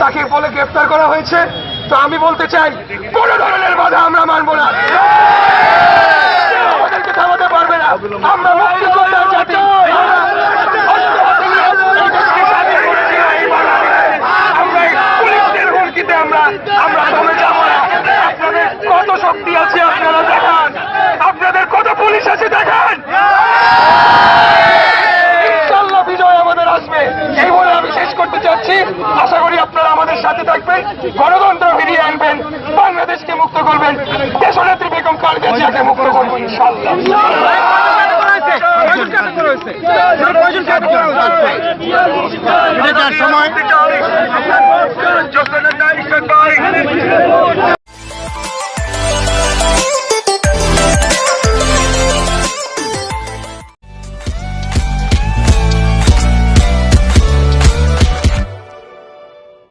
তাকে বলে গ্রেফতার করা হয়েছে। তো আমি বলতে চাই, কোন ধরনের বাধা আমরা মানবো না। আমাদেরকে থামাতে পারবে না। আমরা আমরা আপনাদের কত শক্তি আছে আপনারা দেখান। আপনাদের কত পুলিশ আছে দেখান। বিজয় আমাদের আসবে। বলে আমি শেষ করতে চাচ্ছি। আশা করি সাথে থাকবেন গণতন্ত্র ফিরিয়ে আনবেন বাংলাদেশকে মুক্ত করবেন দেশনেত্রী বেগম খালেদা জিয়াকে মুক্ত করবেন ইনশাল্লাহ সময়।